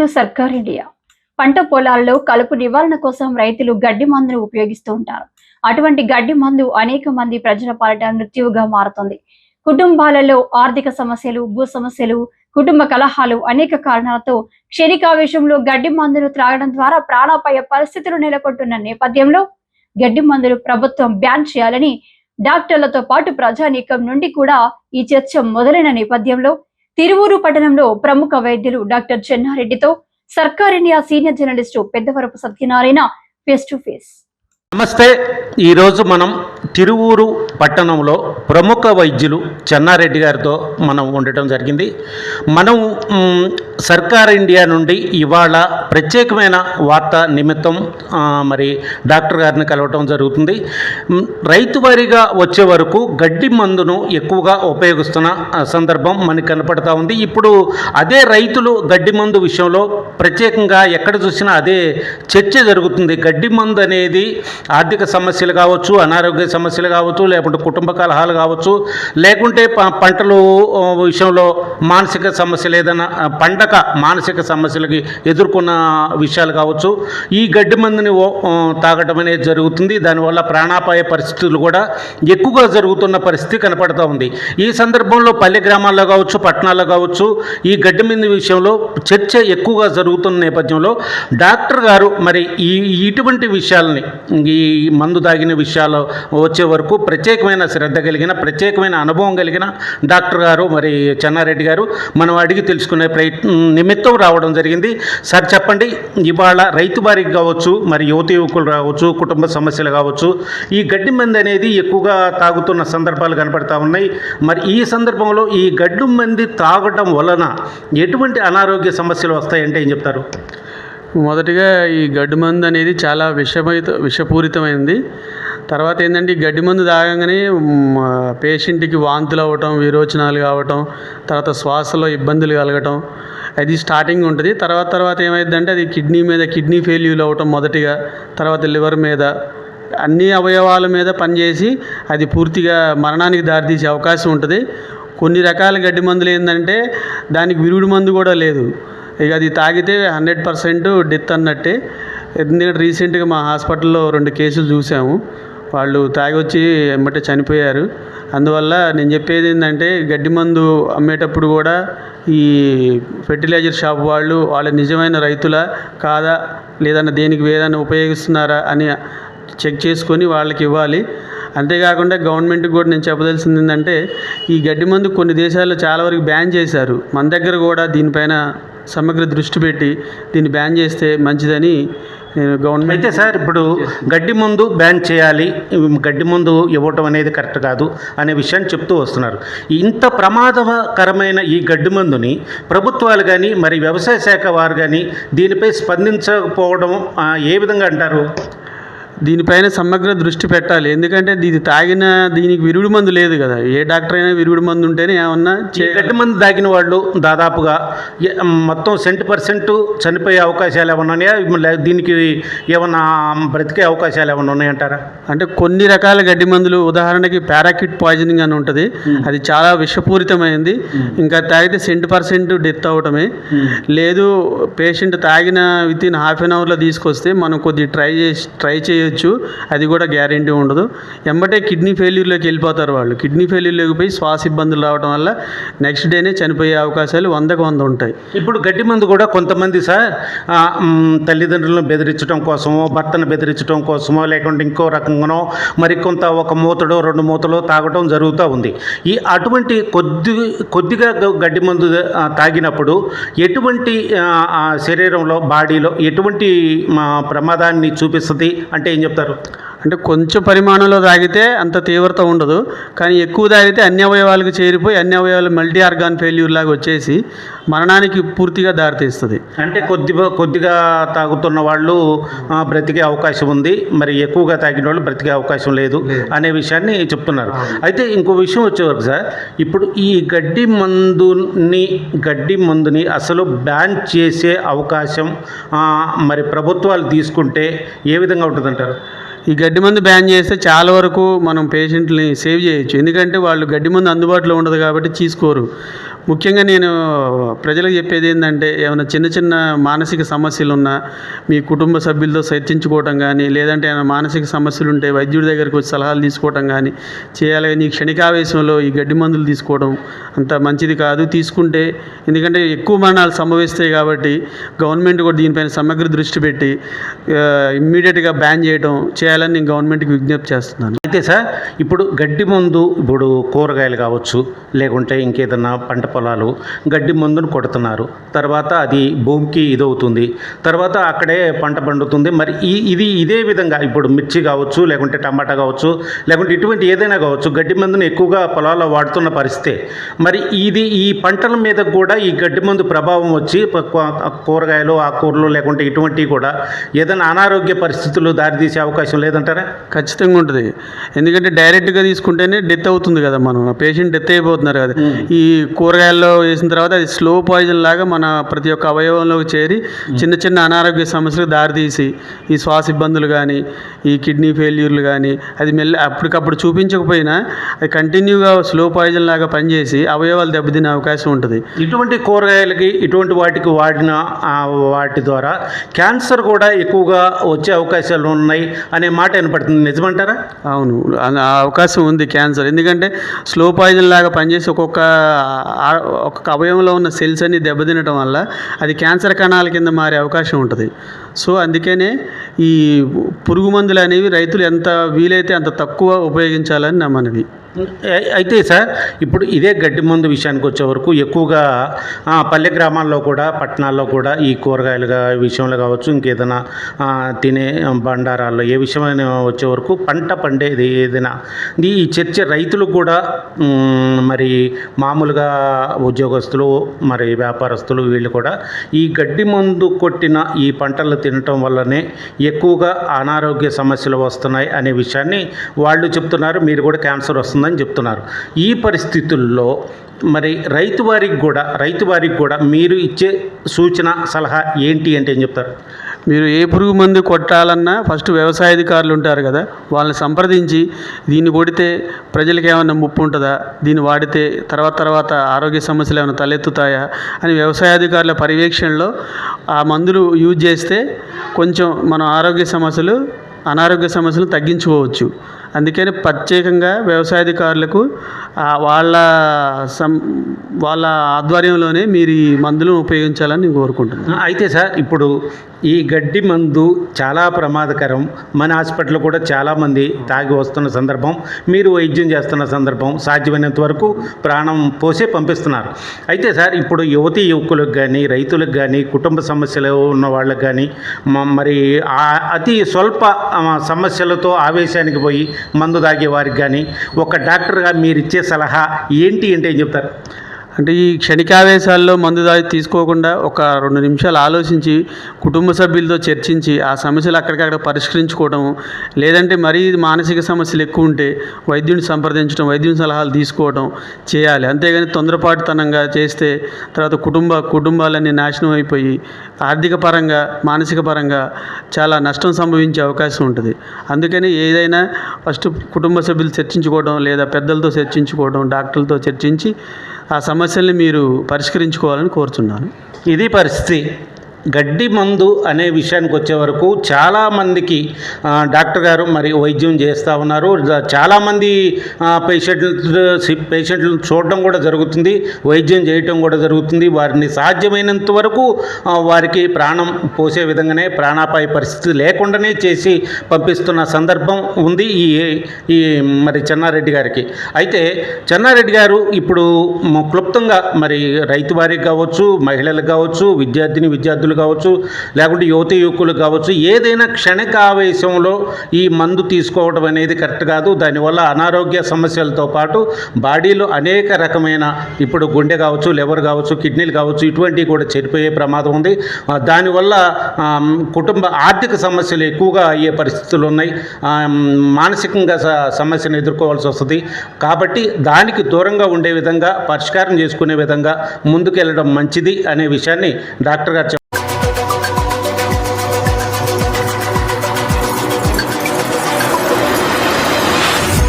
To సర్కార్ India. పంట పొలాల్లో కలుపు నివారణ కోసం రైతులు గడ్డి మందును ఉపయోగిస్తూ ఉంటారు. అటువంటి గడ్డి మందు అనేక మంది ప్రజల పాలట మృత్యువుగా మారుతుంది. కుటుంబాలలో ఆర్థిక సమస్యలు భూ సమస్యలు కుటుంబ కలహాలు అనేక కారణాలతో క్షణికావేశంలో గడ్డి మందును త్రాగడం ద్వారా ప్రాణాపాయ పరిస్థితులు నెలకొంటున్న నేపథ్యంలో గడ్డి మందులు ప్రభుత్వం బ్యాన్ చేయాలని డాక్టర్లతో పాటు ప్రజానీకం నుండి కూడా ఈ చర్చ మొదలైన నేపథ్యంలో తిరువూరు పట్టణంలో ప్రముఖ వైద్యులు డాక్టర్ చెన్నారెడ్డితో సర్కార్ India senior journalist Peddavarapu Satyanarayana face to face నమస్తే. ఈరోజు మనం తిరువూరు పట్టణంలో ప్రముఖ వైద్యులు చెన్నారెడ్డి గారితో మనం ఉండటం జరిగింది. మనం సర్కార్ ఇండియా నుండి ఇవాళ ప్రత్యేకమైన వార్త నిమిత్తం మరి డాక్టర్ గారిని కలవటం జరుగుతుంది. రైతు వారిగా వచ్చే వరకు గడ్డి మందును ఎక్కువగా ఉపయోగిస్తున్న సందర్భం మనకి కనపడతా ఉంది. ఇప్పుడు అదే రైతులు గడ్డి మందు విషయంలో ప్రత్యేకంగా ఎక్కడ చూసినా అదే చర్చ జరుగుతుంది. గడ్డి మందు అనేది ఆర్థిక సమస్యలు కావచ్చు అనారోగ్య సమస్యలు కావచ్చు లేకుంటే కుటుంబ కలహాలు కావచ్చు లేకుంటే పంటలు విషయంలో మానసిక సమస్యలు ఏదైనా పండక మానసిక సమస్యలకి ఎదుర్కొన్న విషయాలు కావచ్చు ఈ గడ్డి మందుని ఓ- తాగటం అనేది జరుగుతుంది. దానివల్ల ప్రాణాపాయ పరిస్థితులు కూడా ఎక్కువగా జరుగుతున్న పరిస్థితి కనపడుతూ ఉంది. ఈ సందర్భంలో పల్లె గ్రామాల్లో కావచ్చు పట్టణాల్లో కావచ్చు ఈ గడ్డి మందు విషయంలో చర్చ ఎక్కువగా జరుగుతున్న నేపథ్యంలో డాక్టర్ గారు మరి ఈ ఇటువంటి విషయాలని ఈ మందు తాగిన విషయాలు వచ్చే వరకు ప్రత్యేకమైన శ్రద్ధ కలిగిన ప్రత్యేకమైన అనుభవం కలిగిన డాక్టర్ గారు మరి చెన్నారెడ్డి గారు మనం అడిగి తెలుసుకునే ప్రయత్నం నిమిత్తం రావడం జరిగింది. సార్ చెప్పండి ఇవాళ రైతు బారికి కావచ్చు మరి యువత యువకులు కావచ్చు కుటుంబ సమస్యలు కావచ్చు ఈ గడ్డి మంది అనేది ఎక్కువగా తాగుతున్న సందర్భాలు కనపడతా ఉన్నాయి. మరి ఈ సందర్భంలో ఈ గడ్డి మంది తాగటం వలన ఎటువంటి అనారోగ్య సమస్యలు వస్తాయంటే ఏం చెప్తారు? మొదటిగా ఈ గడ్డి మందు అనేది చాలా విషమైత విషపూరితమైంది. తర్వాత ఏంటంటే ఈ గడ్డి మందు తాగంగానే పేషెంట్కి వాంతులు అవ్వటం విరోచనాలు కావటం తర్వాత శ్వాసలో ఇబ్బందులు కలగటం అది స్టార్టింగ్ ఉంటుంది. తర్వాత తర్వాత ఏమైందంటే అది కిడ్నీ మీద కిడ్నీ ఫెయిల్యూర్ అవ్వటం మొదటిగా తర్వాత లివర్ మీద అన్ని అవయవాల మీద పనిచేసి అది పూర్తిగా మరణానికి దారితీసే అవకాశం ఉంటుంది. కొన్ని రకాల గడ్డి మందులు ఏంటంటే దానికి విరుగుడు మందు కూడా లేదు. ఇక అది తాగితే హండ్రెడ్ పర్సెంట్ డెత్ అన్నట్టే. ఎందుకంటే రీసెంట్గా మా హాస్పిటల్లో రెండు కేసులు చూసాము. వాళ్ళు తాగి వచ్చి ఎమ్మటే చనిపోయారు. అందువల్ల నేను చెప్పేది ఏంటంటే గడ్డి మందు అమ్మేటప్పుడు కూడా ఈ ఫెర్టిలైజర్ షాప్ వాళ్ళు వాళ్ళ నిజమైన రైతుల కాదా? లేదన్నా దేనికి ఏదైనా ఉపయోగిస్తున్నారా అని చెక్ చేసుకొని వాళ్ళకి ఇవ్వాలి. అంతేకాకుండా గవర్నమెంట్కి కూడా నేను చెప్పదలసింది ఏంటంటే ఈ గడ్డి మందు కొన్ని దేశాల్లో చాలా వరకు బ్యాన్ చేశారు. మన దగ్గర కూడా దీనిపైన సమగ్ర దృష్టి పెట్టి దీన్ని బ్యాన్ చేస్తే మంచిదని నేను గవర్నమెంట్ అయితే సార్ ఇప్పుడు గడ్డి మందు బ్యాన్ చేయాలి గడ్డి మందు ఇవ్వటం అనేది కరెక్ట్ కాదు అనే విషయాన్ని చెప్తూ వస్తున్నారు. ఇంత ప్రమాదకరమైన ఈ గడ్డి మందుని ప్రభుత్వాలు కానీ మరి వ్యవసాయ శాఖ వారు కానీ దీనిపై స్పందించకపోవడం ఏ విధంగా అంటారు? దీనిపైన సమగ్ర దృష్టి పెట్టాలి. ఎందుకంటే ఇది తాగిన దీనికి విరుగుడు మందు లేదు కదా. ఏ డాక్టర్ అయినా విరుగుడు మందు ఉంటేనే ఏమన్నా గడ్డి మందు తాగిన వాళ్ళు దాదాపుగా మొత్తం సెంట్ పర్సెంట్ చనిపోయే అవకాశాలు ఏమైనా ఉన్నాయా? దీనికి ఏమన్నా బ్రతికే అవకాశాలు ఏమైనా ఉన్నాయంటారా? అంటే కొన్ని రకాల గడ్డి మందులు ఉదాహరణకి పారాకిట్ పాయిజనింగ్ అని ఉంటుంది. అది చాలా విషపూరితమైనది ఇంకా తాగితే సెంట్ పర్సెంట్ డెత్ అవటమే. లేదు పేషెంట్ తాగిన విత్ ఇన్ హాఫ్ అన్ అవర్లో తీసుకొస్తే మనం కొద్ది ట్రై చేసి ట్రై చేయొచ్చు. అది కూడా గ్యారంటీ ఉండదు. ఎంబటే కిడ్నీ ఫెయిల్యూర్లోకి వెళ్ళిపోతారు వాళ్ళు. కిడ్నీ ఫెయిల్యూర్లోకి పోయి శ్వాస ఇబ్బందులు రావడం వల్ల నెక్స్ట్ డేనే చనిపోయే అవకాశాలు వందకు వంద ఉంటాయి. ఇప్పుడు గడ్డి మందు కూడా కొంతమంది సార్ తల్లిదండ్రులను బెదిరించడం కోసమో భర్తను బెదిరించడం కోసమో లేకుంటే ఇంకో రకంగానో మరి కొంత ఒక మూతడో రెండు మూతలో తాగటం జరుగుతూ ఉంది. ఈ అటువంటి కొద్ది కొద్దిగా గడ్డి మందు తాగినప్పుడు ఎటువంటి శరీరంలో బాడీలో ఎటువంటి మా ప్రమాదాన్ని చూపిస్తుంది? అంటే ఏం చెప్తారు? అంటే కొంచెం పరిమాణంలో తాగితే అంత తీవ్రత ఉండదు. కానీ ఎక్కువ తాగితే అన్ని అవయవాలకు చేరిపోయి అన్ని అవయవాలు మల్టీ ఆర్గాన్ ఫెయిల్యూర్ లాగా వచ్చేసి మరణానికి పూర్తిగా దారితీస్తుంది అంటే కొద్ది కొద్దిగా తాగుతున్న వాళ్ళు బ్రతికే అవకాశం ఉంది. మరి ఎక్కువగా తాగిన వాళ్ళు బ్రతికే అవకాశం లేదు అనే విషయాన్ని చెప్తున్నారు. అయితే ఇంకో విషయం వచ్చేవరకు సార్ ఇప్పుడు ఈ గడ్డి మందుని గడ్డి మందుని అసలు బ్యాన్ చేసే అవకాశం మరి ప్రభుత్వాలు తీసుకుంటే ఏ విధంగా ఉంటుందంటారు? ఈ గడ్డి మందు బ్యాన్ చేస్తే చాలా వరకు మనం పేషెంట్ని సేవ్ చేయొచ్చు. ఎందుకంటే వాళ్ళు గడ్డి మందు అందుబాటులో ఉండదు కాబట్టి తీసుకోరు. ముఖ్యంగా నేను ప్రజలకు చెప్పేది ఏంటంటే ఏమైనా చిన్న చిన్న మానసిక సమస్యలు ఉన్నా మీ కుటుంబ సభ్యులతో చర్చించుకోవటం కానీ లేదంటే ఏమైనా మానసిక సమస్యలు ఉంటే వైద్యుడి దగ్గరికి వచ్చి సలహాలు తీసుకోవటం కానీ చేయాలి కానీ క్షణికావేశంలో ఈ గడ్డి మందులు తీసుకోవడం అంత మంచిది కాదు. తీసుకుంటే ఎందుకంటే ఎక్కువ మరణాలు సంభవిస్తాయి కాబట్టి గవర్నమెంట్ కూడా దీనిపైన సమగ్ర దృష్టి పెట్టి ఇమ్మీడియట్గా బ్యాన్ చేయడం చేయాలని నేను గవర్నమెంట్కి విజ్ఞప్తి చేస్తున్నాను. అయితే సార్ ఇప్పుడు గడ్డి మందు ఇప్పుడు కూరగాయలు కావచ్చు లేకుంటే ఇంకేదన్నా పంట పొలాలు గడ్డి మందును కొడుతున్నారు. తర్వాత అది భూమికి ఇదవుతుంది. తర్వాత అక్కడే పంట పండుతుంది. మరి ఈ ఇది ఇదే విధంగా ఇప్పుడు మిర్చి కావచ్చు లేకుంటే టమాటా కావచ్చు లేకుంటే ఇటువంటి ఏదైనా కావచ్చు గడ్డి మందును ఎక్కువగా పొలాల్లో వాడుతున్న పరిస్థితే మరి ఇది ఈ పంటల మీద కూడా ఈ గడ్డి మందు ప్రభావం వచ్చి కూరగాయలు ఆకుకూరలు లేకుంటే ఇటువంటివి కూడా ఏదైనా అనారోగ్య పరిస్థితులు దారితీసే అవకాశం లేదంటారా? ఖచ్చితంగా ఉంటుంది. ఎందుకంటే డైరెక్ట్గా తీసుకుంటేనే డెత్ అవుతుంది కదా మనం. పేషెంట్ డెత్ అయిపోతున్నారు కదా. ఈ కూరగాయల్లో వేసిన తర్వాత అది స్లో పాయిజన్ లాగా మన ప్రతి ఒక్క అవయవంలోకి చేరి చిన్న చిన్న అనారోగ్య సమస్యలకు దారితీసి ఈ శ్వాస ఇబ్బందులు కానీ ఈ కిడ్నీ ఫెయిల్యూర్లు కానీ అది మెల్ల అప్పటికప్పుడు చూపించకపోయినా అది కంటిన్యూగా స్లో పాయిజన్ లాగా పనిచేసి అవయవాలు దెబ్బతినే అవకాశం ఉంటుంది. ఇటువంటి కూరగాయలకి ఇటువంటి వాటికి వాడిన వాటి ద్వారా క్యాన్సర్ కూడా ఎక్కువగా వచ్చే అవకాశాలు ఉన్నాయి అనే మాట వినపడుతుంది. నిజమంటారా? అవును. అవకాశం ఉంది క్యాన్సర్. ఎందుకంటే స్లో పాయిజన్ లాగా పనిచేసి ఒక్కొక్క ఒక ఒక్కొక్క అవయవంలో ఉన్న సెల్స్ అన్ని దెబ్బతినటం వల్ల అది క్యాన్సర్ కణాల కింద మారే అవకాశం ఉంటుంది. సో అందుకనే ఈ పురుగు మందులు అనేవి రైతులు ఎంత వీలైతే అంత తక్కువ ఉపయోగించాలని నా మనవి. అయితే సార్ ఇప్పుడు ఇదే గడ్డి మందు విషయానికి వచ్చే వరకు ఎక్కువగా పల్లె గ్రామాల్లో కూడా పట్టణాల్లో కూడా ఈ కూరగాయలుగా విషయంలో కావచ్చు ఇంకేదైనా తినే బండారాల్లో ఏ విషయమైన వచ్చే వరకు పంట పండేది ఏదైనా. ఈ చర్చ రైతులు కూడా మరి మామూలుగా ఉద్యోగస్తులు మరి వ్యాపారస్తులు వీళ్ళు కూడా ఈ గడ్డి మందు కొట్టిన ఈ పంటలు తినటం వల్లనే ఎక్కువగా అనారోగ్య సమస్యలు వస్తున్నాయి అనే విషయాన్ని వాళ్ళు చెప్తున్నారు. మీరు కూడా క్యాన్సర్ వస్తుంది వస్తుందని చెప్తున్నారు. ఈ పరిస్థితుల్లో మరి రైతు వారికి కూడా రైతు వారికి కూడా మీరు ఇచ్చే సూచన సలహా ఏంటి అంటే ఏం చెప్తారు? మీరు ఏ పురుగు మందు కొట్టాలన్నా ఫస్ట్ వ్యవసాయ అధికారులు ఉంటారు కదా వాళ్ళని సంప్రదించి దీన్ని కొడితే ప్రజలకు ఏమైనా ముప్పు ఉంటుందా దీన్ని వాడితే తర్వాత తర్వాత ఆరోగ్య సమస్యలు ఏమైనా తలెత్తుతాయా అని వ్యవసాయాధికారుల పర్యవేక్షణలో ఆ మందులు యూజ్ చేస్తే కొంచెం మన ఆరోగ్య సమస్యలు అనారోగ్య సమస్యలు తగ్గించుకోవచ్చు. అందుకని ప్రత్యేకంగా వ్యవసాయాధికారులకు వాళ్ళ సం వాళ్ళ ఆధ్వర్యంలోనే మీరు ఈ మందులను ఉపయోగించాలని నేను కోరుకుంటున్నాను. అయితే సార్ ఇప్పుడు ఈ గడ్డి మందు చాలా ప్రమాదకరం. మన హాస్పిటల్ కూడా చాలామంది తాగి వస్తున్న సందర్భం మీరు వైద్యం చేస్తున్న సందర్భం సాధ్యమైనంత వరకు ప్రాణం పోసే పంపిస్తున్నారు. అయితే సార్ ఇప్పుడు యువతి యువకులకు కానీ రైతులకు కానీ కుటుంబ సమస్యలు ఉన్న వాళ్ళకి కానీ మరి అతి స్వల్ప సమస్యలతో ఆవేశానికి పోయి మందు తాగే వారికి కానీ ఒక డాక్టర్గా మీరు ఇచ్చే సలహా ఏంటి అంటే ఏం చెప్తారు? అంటే ఈ క్షణికావేశాల్లో మందు దాగి తీసుకోకుండా ఒక రెండు నిమిషాలు ఆలోచించి కుటుంబ సభ్యులతో చర్చించి ఆ సమస్యలు అక్కడికక్కడ పరిష్కరించుకోవడం లేదంటే మరీ మానసిక సమస్యలు ఎక్కువ ఉంటే వైద్యుని సంప్రదించడం వైద్యుని సలహాలు తీసుకోవడం చేయాలి. అంతేగాని తొందరపాటుతనంగా చేస్తే తర్వాత కుటుంబ కుటుంబాలన్నీ నాశనం అయిపోయి ఆర్థిక పరంగా మానసిక పరంగా చాలా నష్టం సంభవించే అవకాశం ఉంటుంది. అందుకని ఏదైనా ఫస్ట్ కుటుంబ సభ్యులు చర్చించుకోవడం లేదా పెద్దలతో చర్చించుకోవడం డాక్టర్లతో చర్చించి ఆ సమస్యల్ని మీరు పరిష్కరించుకోవాలని కోరుతున్నాను. ఇది పరిస్థితి. గడ్డి మందు అనే విషయానికి వచ్చే వరకు చాలామందికి డాక్టర్ గారు మరి వైద్యం చేస్తూ ఉన్నారు. చాలామంది పేషెంట్లు పేషెంట్లు చూడడం కూడా జరుగుతుంది వైద్యం చేయటం కూడా జరుగుతుంది. వారిని సాధ్యమైనంత వరకు వారికి ప్రాణం పోసే విధంగానే ప్రాణాపాయ పరిస్థితి లేకుండానే చేసి పంపిస్తున్న సందర్భం ఉంది ఈ ఈ మరి చెన్నారెడ్డి గారికి. అయితే చెన్నారెడ్డి గారు ఇప్పుడు క్లుప్తంగా మరి రైతు వారికి కావచ్చు మహిళలకు కావచ్చు విద్యార్థిని విద్యార్థులు కావచ్చు లేకుంటే యువత యువకులు కావచ్చు ఏదైనా క్షణిక ఆవేశంలో ఈ మందు తీసుకోవడం అనేది కరెక్ట్ కాదు. దానివల్ల అనారోగ్య సమస్యలతో పాటు బాడీలో అనేక రకమైన ఇప్పుడు గుండె కావచ్చు లివర్ కావచ్చు కిడ్నీలు కావచ్చు ఇటువంటివి కూడా చనిపోయే ప్రమాదం ఉంది. దానివల్ల కుటుంబ ఆర్థిక సమస్యలు ఎక్కువగా అయ్యే పరిస్థితులు ఉన్నాయి. మానసికంగా సమస్యను ఎదుర్కోవాల్సి వస్తుంది. కాబట్టి దానికి దూరంగా ఉండే విధంగా పరిష్కారం చేసుకునే విధంగా ముందుకెళ్ళడం మంచిది అనే విషయాన్ని డాక్టర్ గారు